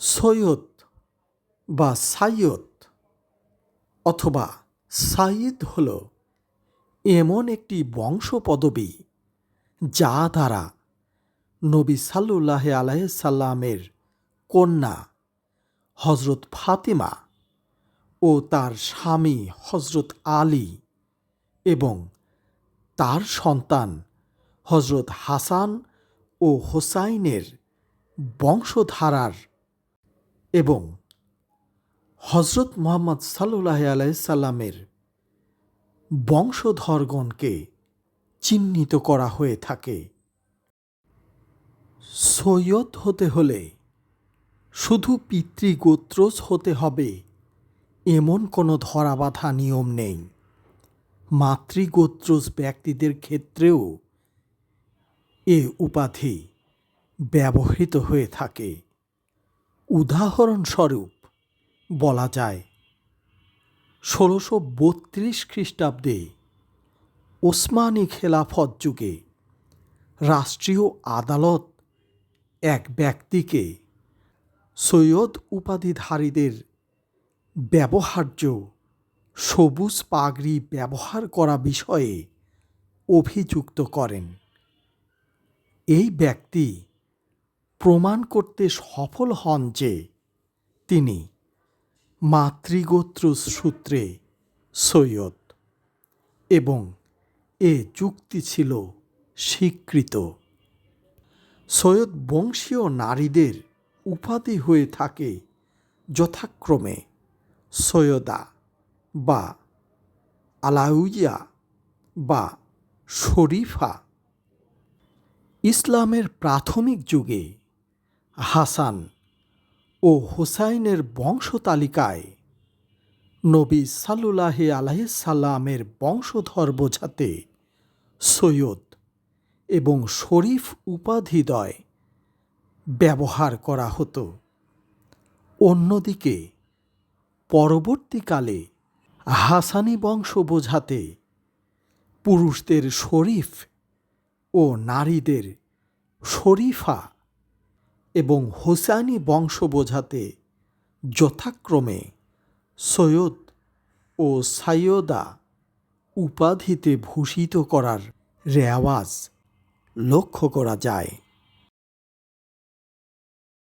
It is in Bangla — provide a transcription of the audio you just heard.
সৈয়দ বা সাইয়দ অথবা সাইদ হল এমন একটি বংশ পদবী যা দ্বারা নবী সাল্লুল্লাহ আলাইসাল্লামের কন্যা হজরত ফাতিমা ও তার স্বামী হজরত আলী এবং তার সন্তান হজরত হাসান ও হোসাইনের বংশধারার এবং হজরত মোহাম্মদ সাল্লাহ আলাইসাল্লামের বংশধরগণকে চিহ্নিত করা হয়ে থাকে। সৈয়দ হতে হলে শুধু পিতৃগোত্রজ হতে হবে এমন কোনো ধরাবাধা নিয়ম নেই। মাতৃগোত্রজ ব্যক্তিদের ক্ষেত্রেও এ উপাধি ব্যবহৃত হয়ে থাকে। উদাহরণস্বরূপ বলা যায়, ষোলোশো বত্রিশ খ্রিস্টাব্দে ওসমানী খেলাফত যুগে রাষ্ট্রীয় আদালত এক ব্যক্তিকে সৈয়দ উপাধিধারীদের ব্যবহার্য সবুজ পাগড়ি ব্যবহার করা বিষয়ে অভিযুক্ত করেন। এই ব্যক্তি প্রমাণ করতে সফল হন যে তিনি মাতৃগোত্র সূত্রে সৈয়দ এবং এ যুক্তি ছিল স্বীকৃত। সৈয়দ বংশীয় নারীদের উপাধি হয়ে থাকে যথাক্রমে সৈয়দা বা আলাউইয়া বা শরীফা। ইসলামের প্রাথমিক যুগে হাসান ও হোসাইনের বংশতালিকায় নবী সাল্লুল্লাহ আলাইসাল্লামের বংশধর বোঝাতে সৈয়দ এবং শরীফ উপাধিদয় ব্যবহার করা হতো। অন্যদিকে পরবর্তীকালে হাসানি বংশ বোঝাতে পুরুষদের শরীফ ও নারীদের শরীফা এবং হোসানি বংশ বোঝাতে যথাক্রমে সৈয়দ ও সাইয়দা উপাধিতে ভূষিত করার রেওয়াজ লক্ষ্য করা যায়।